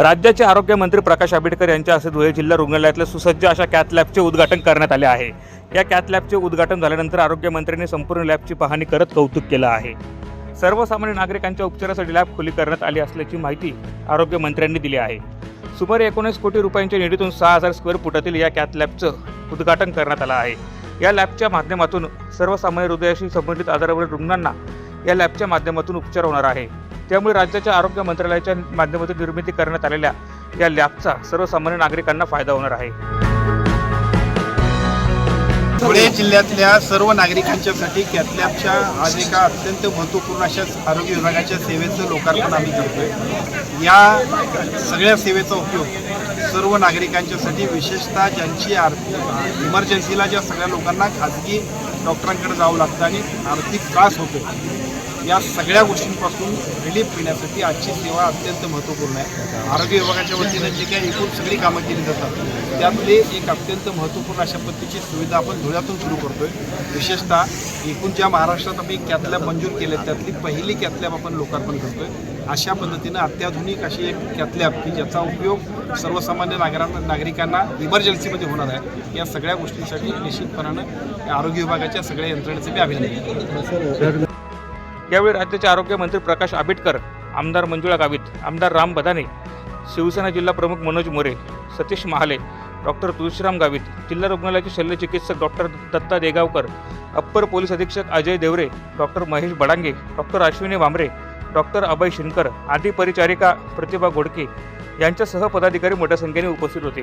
राज्याचे आरोग्यमंत्री प्रकाश आंबेडकर यांच्या हस्ते धुळे जिल्हा रुग्णालयातल्या सुसज्ज अशा कॅथ लॅबचे उद्घाटन करण्यात आले आहे. या कॅथ लॅबचे उद्घाटन झाल्यानंतर आरोग्यमंत्र्यांनी संपूर्ण लॅबची पाहणी करत कौतुक केलं आहे. सर्वसामान्य नागरिकांच्या उपचारासाठी लॅब खुली करण्यात आली असल्याची माहिती आरोग्यमंत्र्यांनी दिली आहे. सुमारे एकोणीस कोटी रुपयांच्या निधीतून सहा हजार स्क्वेअर फुटातील या कॅथ लॅबचं उद्घाटन करण्यात आलं आहे. या लॅबच्या माध्यमातून सर्वसामान्य हृदयाशी संबंधित आजारावरील रुग्णांना या लॅबच्या माध्यमातून उपचार होणार आहे. त्यामुळे राज्याच्या आरोग्य मंत्रालयाच्या माध्यमातून निर्मिती करण्यात आलेल्या या लॅबचा सर्वसामान्य नागरिकांना फायदा होणार आहे. धुळे जिल्ह्यातल्या सर्व नागरिकांच्यासाठी कॅथलॅबच्या आज एका अत्यंत महत्त्वपूर्ण अशा आरोग्य विभागाच्या सेवेचं लोकार्पण आम्ही करतोय. या सगळ्या सेवेचा उपयोग सर्व नागरिकांच्यासाठी विशेषतः ज्यांची आर्थिक इमर्जन्सीला ज्या सगळ्या लोकांना खाजगी डॉक्टरांकडे जावं लागतं आणि आर्थिक त्रास होतो या सगळ्या गोष्टींपासून रिलीफ मिळण्यासाठी आजची सेवा अत्यंत महत्त्वपूर्ण आहे. आरोग्य विभागाच्या वतीनं जी काही एकूण सगळी कामं केली जातात त्यामध्ये एक अत्यंत महत्त्वपूर्ण अशा पद्धतीची सुविधा आपण धुळ्यातून सुरू करतोय. विशेषतः एकूण ज्या महाराष्ट्रात आम्ही कॅथलॅब मंजूर केले त्यातली पहिली कॅथलॅब आपण लोकार्पण करतोय. अशा पद्धतीनं अत्याधुनिक अशी एक कॅथलॅब की ज्याचा उपयोग सर्वसामान्य नागरांना नागरिकांना इमर्जन्सीमध्ये होणार आहे. या सगळ्या गोष्टींसाठी निश्चितपणानं आरोग्य विभागाच्या सगळ्या यंत्रणेचे मी अभिनंदन यावेळी राज्याचे आरोग्यमंत्री प्रकाश आंबेडकर आमदार मंजुळा गावित आमदार राम बदाने शिवसेना जिल्हा प्रमुख मनोज मोरे सतीश महाले डॉक्टर तुळशीराम गावित जिल्हा रुग्णालयाचे शल्यचिकित्सक doctor Datta Degaonkar upper police अधीक्षक Ajay Deore doctor Mahesh Badange doctor Ashwini Bhambare doctor Abhay Shinkar आदी परिचारिका प्रतिभा गोडके यांच्यासह पदाधिकारी मोठ्या संख्येने उपस्थित होते.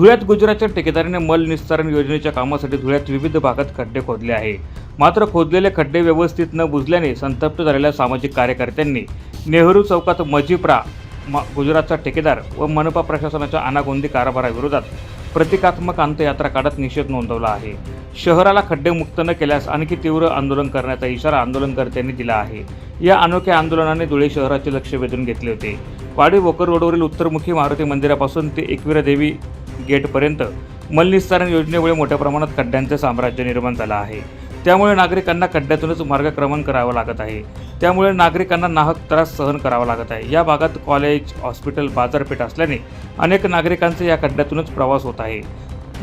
धुळ्यात गुजरातच्या ठेकेदारीने मल निस्तारण योजनेच्या कामासाठी धुळ्यात विविध भागात खड्डे खोदले आहे. मात्र खोदलेले खड्डे व्यवस्थित न बुजल्याने संतप्त झालेल्या सामाजिक कार्यकर्त्यांनी नेहरू चौकात मजिप्रा मा गुजरातचा ठेकेदार व मनपा प्रशासनाच्या अनागोंदी कारभाराविरोधात प्रतिकात्मक अंत्ययात्रा काढत निषेध नोंदवला आहे. शहराला खड्डेमुक्त न केल्यास आणखी तीव्र आंदोलन करण्याचा इशारा आंदोलनकर्त्यांनी दिला आहे. या अनोख्या आंदोलनाने धुळे शहराचे लक्ष वेधून घेतले होते. वाडी वोकर रोडवरील उत्तरमुखी मारुती मंदिरापासून ते एकविरा देवी गेटपर्यंत मलनिस्तारण योजनेमुळे मोठ्या प्रमाणात खड्ड्यांचे साम्राज्य निर्माण झालं आहे. त्यामुळे नागरिकांना खड्ड्यातूनच मार्गक्रमण करावं लागत आहे. त्यामुळे नागरिकांना नाहक त्रास सहन करावा लागत आहे. या भागात कॉलेज हॉस्पिटल बाजारपेठ असल्याने अनेक नागरिकांचा या खड्ड्यातूनच प्रवास होत आहे.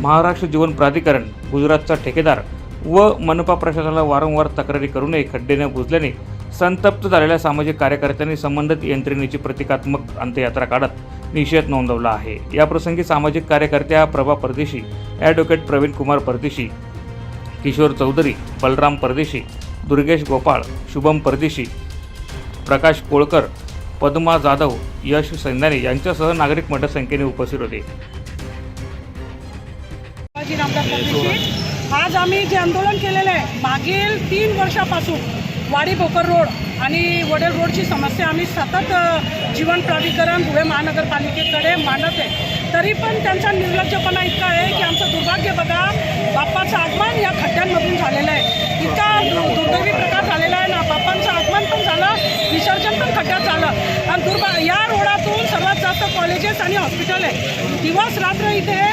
महाराष्ट्र जीवन प्राधिकरण गुजरातचा ठेकेदार व मनपा प्रशासनाला वारंवार तक्रारी करूनही खड्डे न बुजल्याने संतप्त झालेल्या सामाजिक कार्यकर्त्यांनी संबंधित यंत्रणेची प्रतिकात्मक अंत्ययात्रा काढत निषेध नोंदवला आहे. याप्रसंगी सामाजिक कार्यकर्त्या प्रभा परदेशी ॲडव्होकेट प्रवीण कुमार परदेशी किशोर चौधरी बलराम परदेशी दुर्गेश गोपाळ शुभम परदेशी प्रकाश कोळकर पद्मा जाधव यश सैंदाने यांच्यासह नागरिक मोठ्या संख्येने उपस्थित होते. आज आम्ही जे आंदोलन केलेलं आहे मागील तीन वर्षापासून वाडी भोकर रोड आणि वडेल रोडची समस्या. आम्ही सतत जीवन प्राधिकरण धुळे महानगरपालिकेकडे मांडत आहे. तरी पण त्यांचा निर्लज्जपणा इतका आहे की आमचं दुर्भाग्य बघा बाप्पाचं आगमन या खड्ड्यांमधून झालेलं आहे. इतका दुर्दैवी प्रकार झालेला आहे ना बाप्पांचं आगमन पण झालं विसर्जन पण खड्ड्यात झालं. आणि दुर्भा या रोडातून सर्वात जास्त कॉलेजेस आणि हॉस्पिटल आहे. दिवस रात्र इथे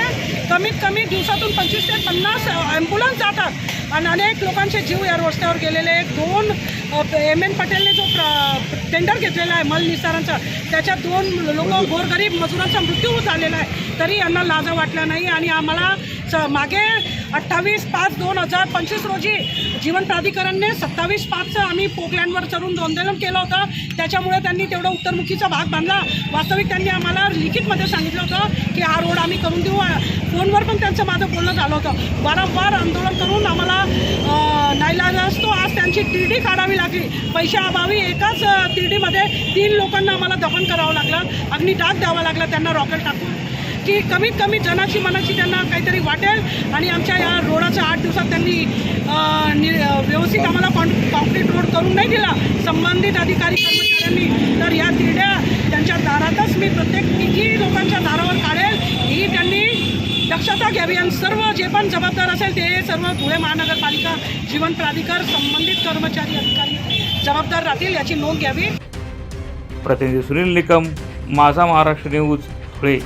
कमीत कमी दिवसातून पंचवीस ते पन्नास ॲम्ब्युलन्स जातात. आणि अनेक लोकांचे जीव या रस्त्यावर गेलेले आहेत. दोन एम एन पटेलने जो प्र टेंडर घेतलेला आहे मल निस्तारांचा त्याच्यात दोन लोक गोरगरीब मजुरांचा मृत्यू झालेला आहे. तरी यांना लाज वाटला नाही आणि आम्हाला स मागे अठ्ठावीस पाच दोन हजार पंचवीस रोजी जीवन प्राधिकरणने सत्तावीस पाचचं आम्ही पोकलँडवर चढून आंदोलन केलं होतं. त्याच्यामुळे त्यांनी तेवढा उत्तरमुखीचा भाग बांधला. वास्तविक त्यांनी आम्हाला लिखितमध्ये सांगितलं होतं की हा रोड आम्ही करून देऊ. फोनवर पण त्यांचं माझं बोलणं झालं होतं. वारंवार आंदोलन करून आम्हाला अं, नाईलाज असतो. आज त्यांची तिरडी काढावी लागली. पैशाअभावी एकाच टी तिरडीमध्ये तीन लोकांना आम्हाला दफन करावं लागलं. अग्नी डाग द्यावा लागला. त्यांना रॉकेट टाकून. की कमीत कमी जनाची मनाची त्यांना काहीतरी वाटेल आणि आमच्या या रोडाच्या आठ दिवसात त्यांनी नि- व्यवस्थित आम्हाला कॉन कॉन्क्रीट रोड करून नाही दिला. संबंधित अधिकारी कर्मचाऱ्यांनी. तर या तिरड्या त्यांच्या दारातच मी प्रत्येक किती लोकांच्या दारावर काढेल. ही त्यांनी दक्षता घ्यावी आणि सर्व जे पण जबाबदार असेल ते सर्व धुळे महानगरपालिका जीवन प्राधिकार संबंधित कर्मचारी अधिकारी जबाबदार राहतील याची नोंद घ्यावी. प्रतिनिधी सुनील निकम माझा महाराष्ट्र न्यूज धुळे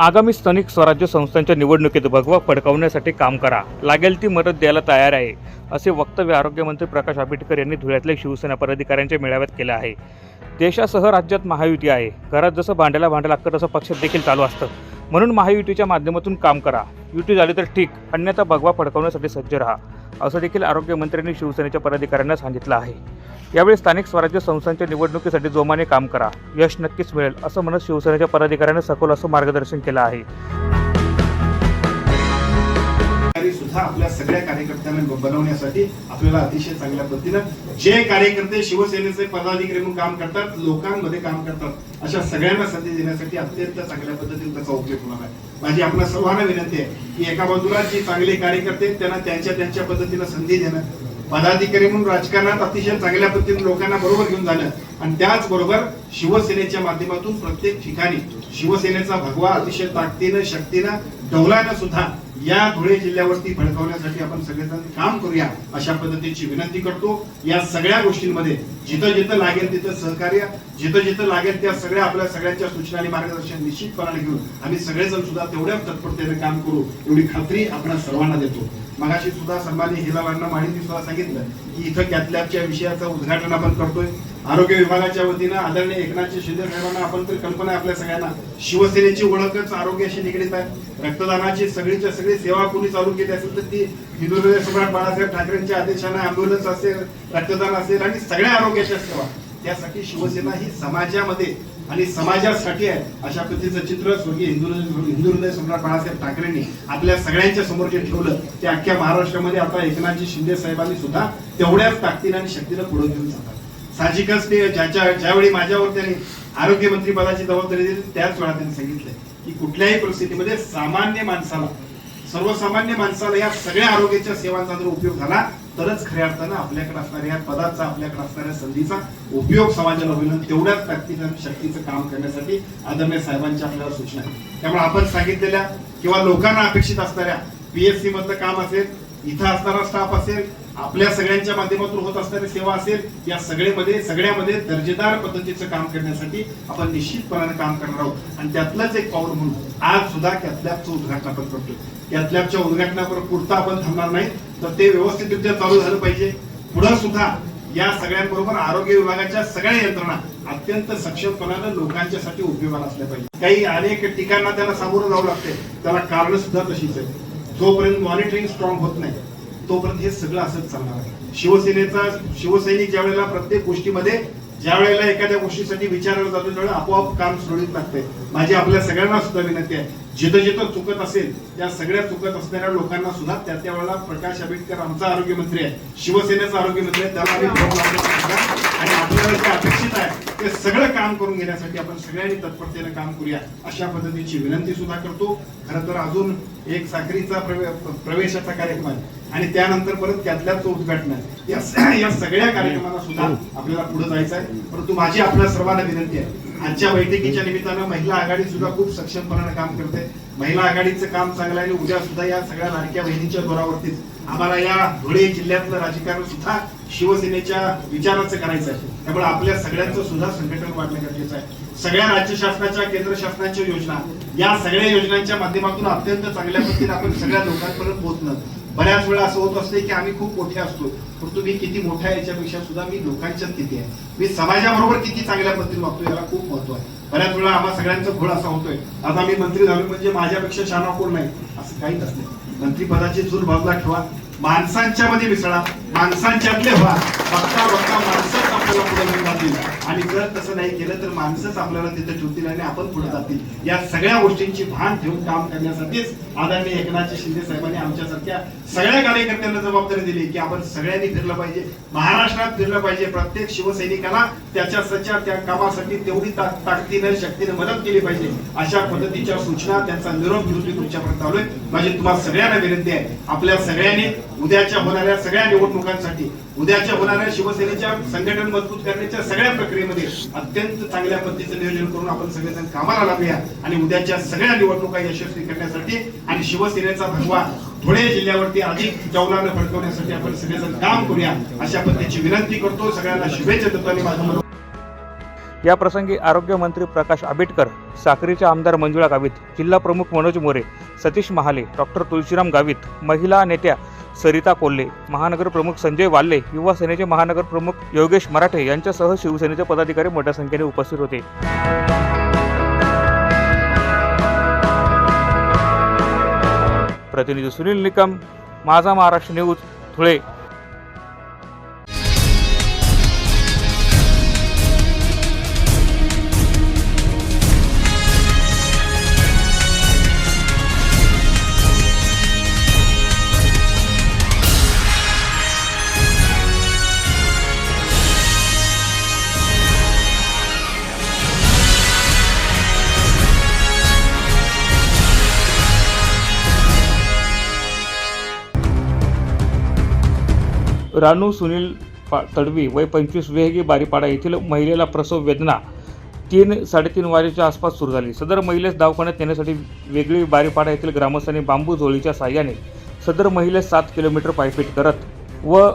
आगामी स्थानिक स्वराज्य संस्थांच्या निवडणुकीत भगवा फडकवण्यासाठी काम करा. लागेल ती मदत द्यायला तयार आहे असे वक्तव्य आरोग्यमंत्री प्रकाश आंबेडकर यांनी धुळ्यातल्या शिवसेना पदाधिकाऱ्यांच्या मेळाव्यात केलं आहे. देशासह राज्यात महायुती आहे. घरात जसं भांड्याला भांडं लागतं तसं पक्षात देखील चालू असतं. म्हणून महायुतीच्या माध्यमातून काम करा. युती झाली तर ठीक अन्यथा भगवा फडकवण्यासाठी सज्ज राहा. असं देखील आरोग्यमंत्र्यांनी शिवसेनेच्या पदाधिकाऱ्यांना सांगितलं आहे. यावेळी स्थानिक स्वराज्य संस्थांच्या निवडणुकीसाठी जोमाने काम करा. यश नक्कीच मिळेल असं म्हणत शिवसेनेच्या पदाधिकाऱ्यांनी सखोल असं मार्गदर्शन केलं आहे. सुद्धा आपल्या सगळ्या कार्यकर्त्यांना बनवण्यासाठी आपल्याला अतिशय चांगल्या पद्धतीनं जे कार्यकर्ते शिवसेनेचे पदाधिकारी म्हणून काम करतात लोकांमध्ये काम करतात अशा सगळ्यांना संधी देण्यासाठी अत्यंत चांगल्या पद्धतीने त्याचा उपयोग होणार आहे. माझी आपल्या सर्वांना विनंती आहे की एका बाजूला जे चांगले कार्यकर्ते त्यांना त्यांच्या त्यांच्या पद्धतीनं संधी देणं पदाधिकारी म्हणून राजकारणात अतिशय चांगल्या पद्धतीने लोकांना बरोबर घेऊन जाणं आणि त्याचबरोबर शिवसेनेच्या माध्यमातून प्रत्येक ठिकाणी शिवसेनेचा भगवा अतिशय ताकदीनं शक्तीनं डौलानं सुद्धा या धुळे जिल्ह्यावरती भडकवण्यासाठी आपण सगळेजण काम करूया अशा पद्धतीची विनंती करतो. या सगळ्या गोष्टींमध्ये जिथं जिथं लागेल तिथं सहकार्य जिथं जिथं लागेल त्या सगळ्या आपल्या सगळ्यांच्या सूचना आणि मार्गदर्शन निश्चितपणाने घेऊन आम्ही सगळेजण सुद्धा तेवढ्याच तत्परतेने काम करू एवढी खात्री आपण सर्वांना देतो. मगाशी सुद्धा सन्मानी हिलालांना माहिती सुद्धा सांगितलं की इथं कॅथलॅबच्या विषयाचं उद्घाटन आपण करतोय. आरोग्य विभागाच्या वतीनं आदरणीय एकनाथजी शिंदे साहेबांना आपण तर कल्पना आहे आपल्या सगळ्यांना शिवसेनेची ओळखच आरोग्याशी निगडीत आहे. रक्तदानाची सगळीच्या सगळी सेवा कोणी चालू केली असेल तर ती हिंदुहृदय सम्राट बाळासाहेब ठाकरेंच्या आदेशाने अँब्युलन्स असेल रक्तदान असेल आणि सगळ्या आरोग्याच्या सेवा. त्यासाठी शिवसेना ही समाजामध्ये आणि समाजासाठी आहे. अशा पद्धतीचं चित्र स्वर्गीय हिंदू हिंदू हृदय सम्राट बाळासाहेब ठाकरेंनी आपल्या सगळ्यांच्या समोर जे ठेवलं ते अख्ख्या महाराष्ट्रामध्ये आता एकनाथजी शिंदे साहेबांनी सुद्धा तेवढ्याच ताकदीने आणि शक्तीनं पुढे घेऊन जातात. साहजिकच ते ज्याच्या ज्यावेळी माझ्यावर त्यांनी आरोग्यमंत्री पदाची जबाबदारी दिली त्याच वेळा त्यांनी सांगितलं की कुठल्याही परिस्थितीमध्ये सामान्य माणसाला सर्वसामान्य माणसाला या सगळ्या आरोग्याच्या सेवांचा जर उपयोग झाला तरच खऱ्या अर्थानं आपल्याकडे असणाऱ्या पदाचा आपल्याकडे असणाऱ्या संधीचा उपयोग समाजाला होईल तेवढ्याच ताकदीनं शक्तीचं काम करण्यासाठी आदरणीय साहेबांच्या आपल्याला सूचना आहेत त्यामुळे आपण सांगितलेल्या किंवा लोकांना अपेक्षित असणाऱ्या पीएससी मधलं काम असेल इथं असणारा स्टाफ असेल आपल्या सगळ्यांच्या माध्यमातून होत असणारी सेवा असेल या सगळेमध्ये सगळ्यामध्ये दर्जेदार पद्धतीचं काम करण्यासाठी आपण निश्चितपणाने काम करणार आहोत. आणि त्यातलंच एक पाऊल म्हणून आज सुद्धा कॅथलॅबचं उद्घाटन आपण करतोय. कॅथलॅबच्या उद्घाटनावर पुरता आपण थांबणार नाही. तर ते व्यवस्थितरित्या चालू झालं पाहिजे. पुढं सुद्धा या सगळ्यांबरोबर आरोग्य विभागाच्या सगळ्या यंत्रणा अत्यंत सक्षमपणानं लोकांच्यासाठी उपयोगाला असल्या पाहिजे. काही अनेक ठिकाणा त्याला सामोरं जावं लागते त्याला कारण सुद्धा तशीच आहे जोपर्यंत मॉनिटरिंग स्ट्रॉंग होत नाही तोपर्यंत हे सगळं असंच चालणार आहे. शिवसेनेचा शिवसैनिक ज्या वेळेला प्रत्येक गोष्टीमध्ये ज्या वेळेला एखाद्या गोष्टीसाठी विचारलं जातो त्यावेळेला आपोआप काम सुरळीत लागतंय. माझी आपल्या सगळ्यांना सुद्धा विनंती आहे. जिथं जिथं चुकत असेल त्या सगळ्या चुकत असणाऱ्या लोकांना सुद्धा त्या त्या वेळेला प्रकाश आंबेडकर आमचा आरोग्यमंत्री आहे. शिवसेनेचा आरोग्यमंत्री आहे. त्याला आम्ही आणि आपल्याला जे अपेक्षित आहे ते सगळं काम करून घेण्यासाठी आपण सगळ्यांनी तत्परतेने काम करूया अशा पद्धतीची विनंती सुद्धा करतो. खरं तर अजून एक साखरीचा प्रवेशाचा कार्यक्रम आहे आणि त्यानंतर परत त्यातल्याचं उद्घाटन आहे. या या सगळ्या कार्यक्रमाला सुद्धा आपल्याला पुढे जायचं आहे. परंतु माझी आपल्या सर्वांना विनंती आहे. आजच्या बैठकीच्या निमित्तानं महिला आघाडी सुद्धा खूप सक्षमपणाने काम करते. महिला आघाडीचं काम चांगलं आहे. आणि उद्या सुद्धा या सगळ्या लाडक्या बहिणीच्या जोरावरतीच आम्हाला या धुळे जिल्ह्यातलं राजकारण सुद्धा शिवसेनेच्या विचाराचं करायचं आहे. त्यामुळे आपल्या सगळ्यांचं सुद्धा संघटन वाढणं गरजेचं आहे. सगळ्या राज्य शासनाच्या केंद्र शासनाच्या योजना या सगळ्या योजनांच्या माध्यमातून अत्यंत चांगल्या पद्धतीने आपण सगळ्या लोकांपर्यंत पोहोचणं. बऱ्याच वेळा असं होत असते की आम्ही खूप मोठे असतो परंतु मी किती मोठा आहे याच्यापेक्षा सुद्धा मी लोकांच्यात किती आहे. मी समाजाबरोबर किती चांगल्या पद्धतीने वागतो याला खूप महत्त्व आहे. बऱ्याच वेळा आम्हा सगळ्यांचा घोळ असा होतोय आता मी मंत्री झालो म्हणजे माझ्यापेक्षा शाना कोण नाही? असं काहीच असते मंत्रीपदाची चूल बाजूला ठेवा माणसांच्या मध्ये मिसळा माणसांच्यातले व्हा. बघता बघता माणसं आपल्याला पुढे घेऊन जातील आणि जर तसं नाही केलं तर माणसंच आपल्याला तिथे ठेवतील आणि आपण पुढे जातील. या सगळ्या गोष्टींची भान ठेवून काम करण्यासाठीच आदरणीय एकनाथ शिंदे साहेबांनी आमच्यासारख्या सगळ्या कार्यकर्त्यांना जबाबदारी दिली की आपण सगळ्यांनी फिरलं पाहिजे. महाराष्ट्रात फिरलं पाहिजे. प्रत्येक शिवसैनिकाला त्याच्या सच्या त्या कामासाठी तेवढी ता- ताकदीनं शक्तीनं मदत केली पाहिजे. अशा पद्धतीच्या सूचना त्यांचा निरोप घेऊन मी तुमच्यापर्यंत आलोय. माझी तुम्हाला सगळ्यांना विनंती आहे. आपल्या सगळ्यांनी उद्याच्या होणाऱ्या सगळ्या निवडणुकांसाठी उद्याच्या होणाऱ्या शिवसेनेच्या संघटन मजबूत करण्याच्या सगळ्या प्रक्रियेमध्ये अत्यंत चांगल्या पद्धतीचं नियोजन करून आपण सगळेजण कामाला लागूया आणि उद्याच्या सगळ्या निवडणुका यशस्वी करण्यासाठी आणि शिवसेनेचा भगवा धुळे जिल्ह्यावरती अधिक जवलानं फडकवण्यासाठी आपण सगळेजण काम करूया अशा पद्धतीची विनंती करतो. सगळ्यांना शुभेच्छा देतो आणि माझं मनोभाव या प्रसंगी आरोग्यमंत्री प्रकाश आंबेडकर साखरीचे आमदार मंजुळा गावित जिल्हा प्रमुख मनोज मोरे सतीश महाले डॉक्टर तुळशीराम गावित महिला नेत्या सरिता कोल्हे महानगर प्रमुख संजय वाल्ले युवा सेनेचे महानगर प्रमुख योगेश मराठे यांच्यासह शिवसेनेचे पदाधिकारी मोठ्या संख्येने उपस्थित होते. प्रतिनिधी सुनील निकम माझा महाराष्ट्र न्यूज धुळे. रानू सुनील पा तडवी वय पंचवीस वेहगी बारीपाडा येथील महिलेला प्रसव वेदना तीन साडेतीन वाजेच्या आसपास सुरू झाली. सदर महिलेस दवाखान्यात नेण्यासाठी वेगळी बारीपाडा येथील ग्रामस्थांनी बांबू झोळीच्या साह्याने सदर महिलेस सात किलोमीटर पायपीट करत व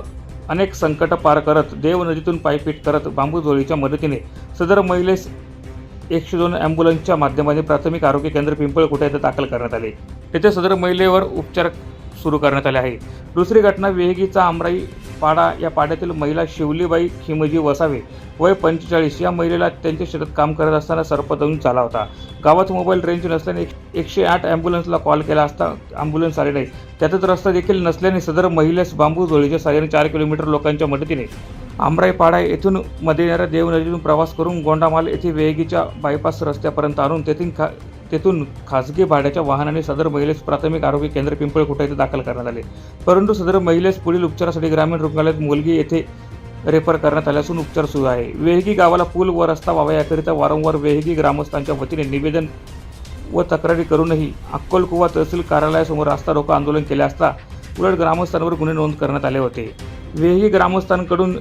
अनेक संकट पार करत देव नदीतून पायपीट करत बांबू झोळीच्या मदतीने सदर महिलेस एकशे दोन ॲम्ब्युलन्सच्या माध्यमाने प्राथमिक आरोग्य केंद्र पिंपळकोटा येथे दाखल करण्यात आले. तेथे सदर महिलेवर उपचार सुरू करण्यात आले आहे दुसरी घटना वेहगीचा आमराई पाडा या पाड्यातील महिला शिवलीबाई खिमजी वसावे वय पंचेचाळीस. या महिलेला त्यांच्या शेतात काम करत असताना सर्प दळून चाला होता. गावात मोबाईल रेंज नसल्याने एकशे आठ ॲम्ब्युलन्सला कॉल केला असता ॲम्ब्युलन्स आले नाही. त्यातच रस्ता देखील नसल्याने सदर महिलेस बांबू जोळीच्या साहाय्याने चार किलोमीटर लोकांच्या मदतीने आमराई पाडा येथून मध्ये येणाऱ्या देवनदीतून प्रवास करून गोंडामाल येथे वेगीच्या बायपास रस्त्यापर्यंत आणून तेथून खा तेथून खासगी भाड्याच्या वाहनाने सदर महिलेस प्राथमिक आरोग्य केंद्र पिंपळकुटा येथे दाखल करण्यात आले. परंतु सदर महिलेस पुढील उपचारासाठी ग्रामीण रुग्णालयात मुलगी येथे रेफर करण्यात आले असून उपचार सुरू आहे. वेहगी गावाला पूल व रस्ता व्हावा याकरिता वारंवार वेहगी ग्रामस्थांच्या वतीने निवेदन व तक्रारी करूनही अक्कलकुवा तहसील कार्यालयासमोर रास्ता रोको आंदोलन केले असता उलट ग्रामस्थांवर गुन्हे नोंद करण्यात आले होते. वेही ग्रामस्थांकडून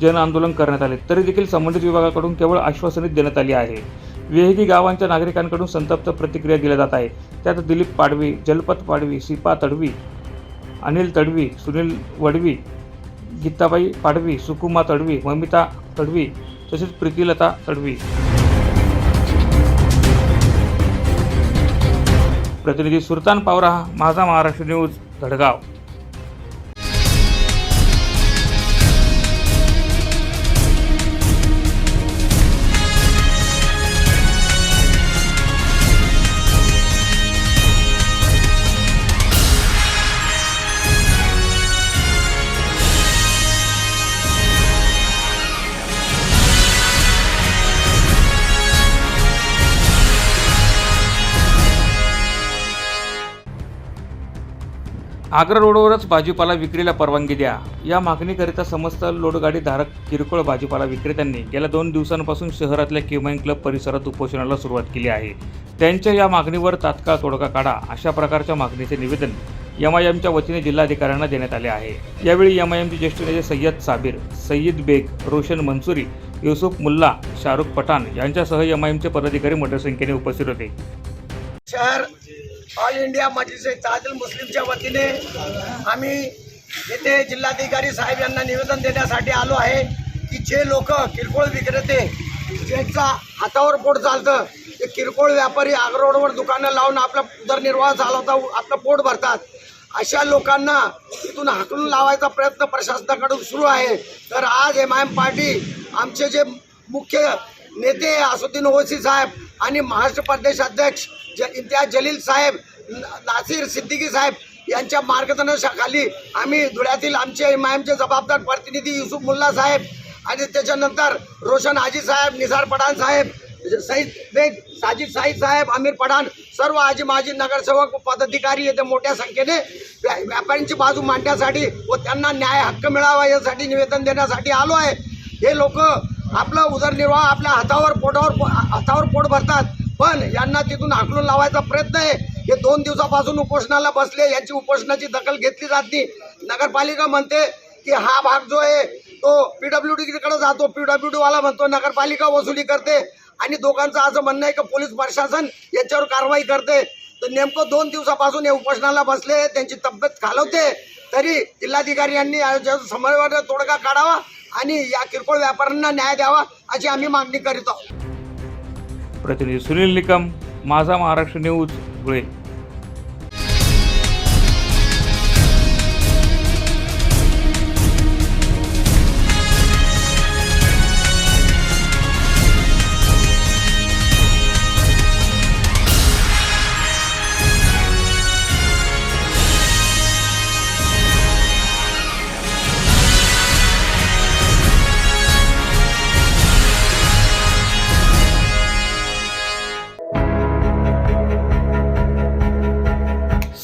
जन आंदोलन करण्यात आले. तरी देखील संबंधित विभागाकडून केवळ आश्वासने देण्यात आली आहे. विहेगी गावांच्या नागरिकांकडून संतप्त प्रतिक्रिया दिल्या जात आहे त्यात दिलीप पाडवी जलपत पाडवी सिपा तडवी अनिल तडवी सुनील वडवी गीताबाई पाडवी सुकुमा तडवी ममिता तडवी तसेच प्रीतीलता तडवी. प्रतिनिधी सुलतान पावरा माझा महाराष्ट्र न्यूज धडगाव. आग्रा रोडवरच भाजीपाला विक्रीला परवानगी द्या. या मागणीकरिता समस्त लोडगाडी धारक किरकोळ भाजीपाला विक्रेत्यांनी गेल्या दोन दिवसांपासून शहरातल्या क्युमाईन क्लब परिसरात उपोषणाला सुरुवात केली आहे. त्यांच्या या मागणीवर तात्काळ तोडगा काढा अशा प्रकारच्या मागणीचे निवेदन एमआयएमच्या वतीने जिल्हाधिकाऱ्यांना देण्यात आले आहे. यावेळी एमआयएमचे ज्येष्ठ नेते सय्यद साबिर सय्यद बेग रोशन मंसुरी युसुफ मुल्ला शाहरुख पठाण यांच्यासह एमआयएमचे पदाधिकारी मोठ्या संख्येने उपस्थित होते. शहर ऑल इंडिया मजलिस ताजल मुस्लिमच्या वतीने आम्ही येथे जिल्हाधिकारी साहेब यांना निवेदन देण्यासाठी आलो आहे की जे लोक किरकोळ विक्रेते ज्यांचा हातावर पोट चालतं ते किरकोळ व्यापारी आगरोडवर दुकानं लावून आपला उदरनिर्वाह चालवता आपलं पोट भरतात. अशा लोकांना तिथून हाकलून लावायचा प्रयत्न प्रशासनाकडून सुरू आहे. तर आज एम आय एम पार्टी आमचे जे मुख्य नेते असुद्दीन ओवैसी साहेब आणि महाराष्ट्र प्रदेश अध्यक्ष ज इम्तियाज जलील साहेब नासिर सिद्दीकी साहेब यांच्या मार्गदर्शनाखाली आम्ही धुळ्यातील आमचे एम आय एमचे जबाबदार प्रतिनिधी युसुफ मुल्ला साहेब आणि त्याच्यानंतर रोशन हाजी साहेब निसार पठाण साहेब सईद बेग साजिद साईद साहेब आमिर पठाण सर्व आजी माजी नगरसेवक पदाधिकारी येथे मोठ्या संख्येने व्या- व्यापाऱ्यांची बाजू मांडण्यासाठी व त्यांना न्याय हक्क मिळावा यासाठी निवेदन देण्यासाठी आलो आहे. हे लोक आपला उदरनिर्वाह आपल्या हातावर पोटावर हातावर पोट भरतात. पण यांना तिथून हाकलून लावायचा प्रयत्न आहे. हे दोन दिवसापासून उपोषणाला बसले यांची उपोषणाची दखल घेतली जात नाही. नगरपालिका म्हणते की हा भाग जो आहे तो पीडब्ल्यू डीकडे जातो पीडब्ल्यू डब्ल्यू वाला म्हणतो नगरपालिका वसुली करते. आणि दोघांचं असं म्हणणं आहे की पोलीस प्रशासन याच्यावर कारवाई करते. तर नेमकं दोन दिवसापासून हे उपोषणाला बसले त्यांची तब्येत खालवते. तरी जिल्हाधिकारी यांनी याच्या तोडगा काढावा. आणि या किरकोळ व्यापाऱ्यांना न्याय द्यावा अशी आम्ही मागणी करीत आहोत. प्रतिनिधी सुनील निकम माझा महाराष्ट्र न्यूज धुळे.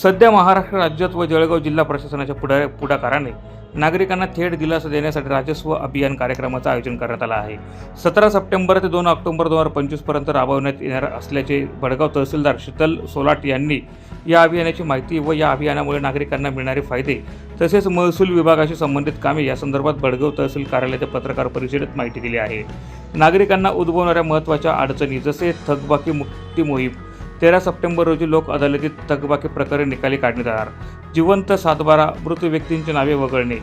सध्या महाराष्ट्र राज्यात व जळगाव जिल्हा प्रशासनाच्या पुढा पुढाकाराने नागरिकांना थेट दिलासा देण्यासाठी राजस्व अभियान कार्यक्रमाचं आयोजन करण्यात आलं आहे. सतरा सप्टेंबर ते दोन ऑक्टोबर दोन हजार पंचवीसपर्यंत राबवण्यात येणार असल्याचे भडगाव तहसीलदार शीतल सोलाट यांनी या अभियानाची माहिती व या अभियानामुळे नागरिकांना मिळणारे फायदे तसेच महसूल विभागाशी संबंधित कामे या संदर्भात भडगाव तहसील कार्यालयाच्या पत्रकार परिषदेत माहिती दिली आहे. नागरिकांना उद्भवणाऱ्या महत्त्वाच्या अडचणी जसे थकबाकी मुक्ती मोहीम तेरा सप्टेंबर रोजी लोक अदालतीत थकबाकी प्रकरण निकाली काढण्यात येणार. जिवंत सातबारा मृत व्यक्तींची नावे वगळणे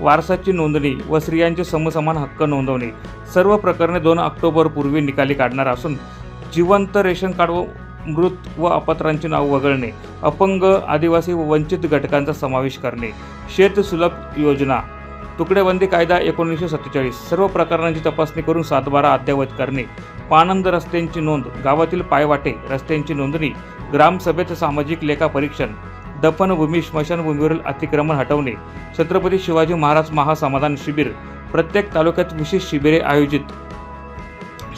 वारसाची नोंदणी व स्त्रियांचे समसमान हक्क नोंदवणे सर्व प्रकरणे दोन ऑक्टोबरपूर्वी निकाली काढणार असून जिवंत रेशन कार्ड व मृत व अपत्रांची नाव वगळणे अपंग आदिवासी व वंचित घटकांचा समावेश करणे शेत सुलभ योजना तुकडेबंदी कायदा एकोणीसशे सत्तेचाळीस सर्व प्रकरणांची तपासणी करून सातबारा अद्ययावत करणे पानंद रस्त्यांची नोंद गावातील पायवाटे रस्त्यांची नोंदणी ग्रामसभेत सामाजिक लेखा परीक्षण दफनभूमी स्मशानभूमीवरील अतिक्रमण हटवणे छत्रपती शिवाजी महाराज महासमाधान शिबिर प्रत्येक तालुक्यात विशेष शिबिरे आयोजित.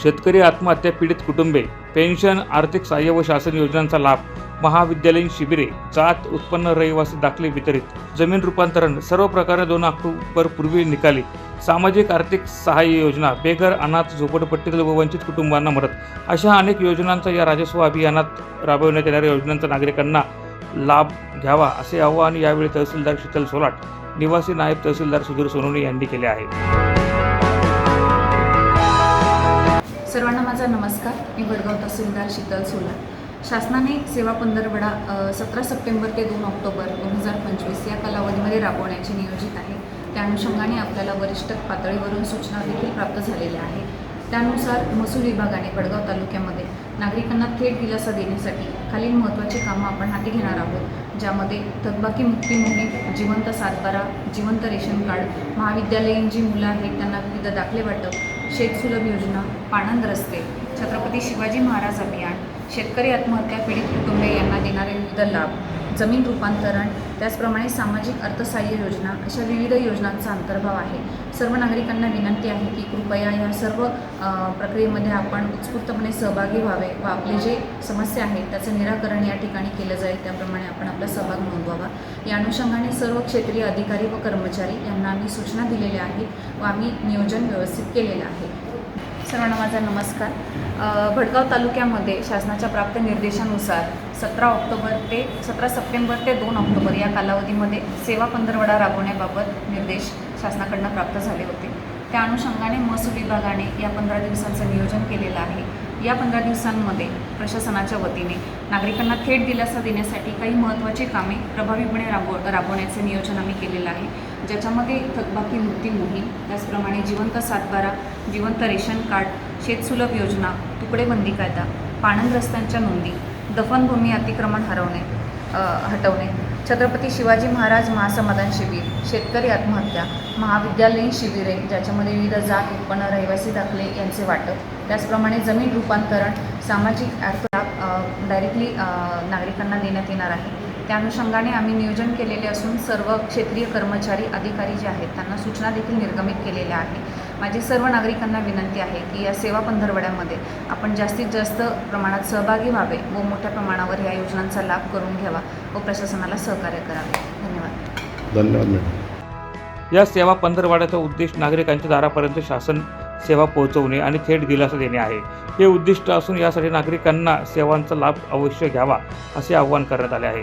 शेतकरी आत्महत्या पीडित कुटुंबे पेन्शन आर्थिक सहाय्य व शासन योजनांचा लाभ महाविद्यालयीन शिबिरे जात उत्पन्न रहिवासी दाखले वितरित जमीन रूपांतरण सर्व प्रकारे दोन ऑक्टोबर पूर्वी निकाली. सामाजिक आर्थिक सहाय्य योजना बेघर अनाथ झोपडपट्टीतील व वंचित कुटुंबांना मदत. अशा अनेक योजनांचा या राजस्व अभियानात राबविण्यात येणाऱ्या योजनांचा नागरिकांना लाभ घ्यावा असे आवाहन यावेळी तहसीलदार शीतल सोलाट निवासी नायब तहसीलदार सुधीर सोनवणे यांनी केले आहे. सर्वांना माझा नमस्कार. मी वडगाव तहसीलदार शीतल सोलाट. शासनाने सेवा पंधरवडा सतरा सप्टेंबर ते दोन ऑक्टोबर दोन हजार पंचवीस या कालावधीमध्ये राबवण्याचे नियोजित आहे. त्या अनुषंगाने आपल्याला वरिष्ठ पातळीवरून सूचना देखील प्राप्त झालेल्या आहेत. त्यानुसार महसूल विभागाने वडगाव तालुक्यामध्ये नागरिकांना थेट दिलासा देण्यासाठी खालील महत्त्वाची कामं आपण हाती घेणार आहोत ज्यामध्ये थकबाकी मुक्ती मोहीम जिवंत सातबारा जिवंत रेशन कार्ड महाविद्यालयीन जी मुलं आहेत त्यांना विविध दाखले वाटप शेतसुलभ योजना पाणंद रस्ते छत्रपती शिवाजी महाराज अभियान शेतकरी आत्महत्या पीडित कुटुंबे यांना देणारे विविध लाभ जमीन रूपांतरण त्याचप्रमाणे सामाजिक अर्थसहाय्य योजना अशा विविध योजनांचा अंतर्भाव आहे. सर्व नागरिकांना विनंती आहे की कृपया या सर्व प्रक्रियेमध्ये आपण उत्स्फूर्तपणे सहभागी व्हावे व आपले जे समस्या आहेत त्याचं निराकरण या ठिकाणी केलं जाईल त्याप्रमाणे आपण आपला सहभाग नोंदवावा. या अनुषंगाने सर्व क्षेत्रीय अधिकारी व कर्मचारी यांना आम्ही सूचना दिलेल्या आहेत व आम्ही नियोजन व्यवस्थित केलेलं आहे. सर्वांना माझा नमस्कार. भडगाव तालुक्यामध्ये शासनाच्या प्राप्त निर्देशानुसार सतरा ऑक्टोबर ते सतरा सप्टेंबर ते दोन ऑक्टोबर या कालावधीमध्ये सेवा पंधरवडा राबवण्याबाबत निर्देश शासनाकडनं प्राप्त झाले होते. त्या अनुषंगाने महसूल विभागाने या पंधरा दिवसांचं नियोजन केलेलं आहे. या पंधरा दिवसांमध्ये प्रशासनाच्या वतीने नागरिकांना थेट दिलासा देण्यासाठी काही महत्त्वाची कामे प्रभावीपणे राबव राबवण्याचे नियोजन आम्ही केलेलं आहे. ज्याच्यामध्ये थकबाकी मुक्ती मोहीम त्याचप्रमाणे जिवंत सातबारा जिवंत रेशन कार्ड शेतसुलभ योजना तुकडेबंदी कायदा पाणंदरस्त्यांच्या नोंदी दफनभूमी अतिक्रमण हरवणे हटवणे छत्रपती शिवाजी महाराज महासमाधान शिबिर शेतकरी आत्महत्या महाविद्यालयीन शिबिरे ज्याच्यामध्ये विविध जात उत्पन्न रहिवासी दाखले यांचे वाटप. त्याचप्रमाणे जमीन रूपांतरण सामाजिक लाभ डायरेक्टली नागरिकांना देण्यात येणार आहे. त्या अनुषंगाने आम्ही नियोजन केलेले असून सर्व क्षेत्रीय कर्मचारी अधिकारी जे आहेत त्यांना सूचना देखील निर्गमित केलेल्या आहे माझी सर्व नागरिकांना विनंती आहे की या सेवा पंधरवड्यामध्ये आपण जास्तीत जास्त प्रमाणात सहभागी व्हावे व मोठ्या प्रमाणावर या योजनांचा लाभ करून घ्यावा व प्रशासनाला सहकार्य करावे. धन्यवाद. धन्यवाद मॅडम. या सेवा पंधरवाड्याचा उद्देश नागरिकांच्या दारापर्यंत शासन सेवा पोहोचवणे आणि थेट दिलासा देणे आहे. हे उद्दिष्ट असून यासाठी नागरिकांना सेवांचा लाभ अवश्य घ्यावा असे आवाहन करण्यात आले आहे.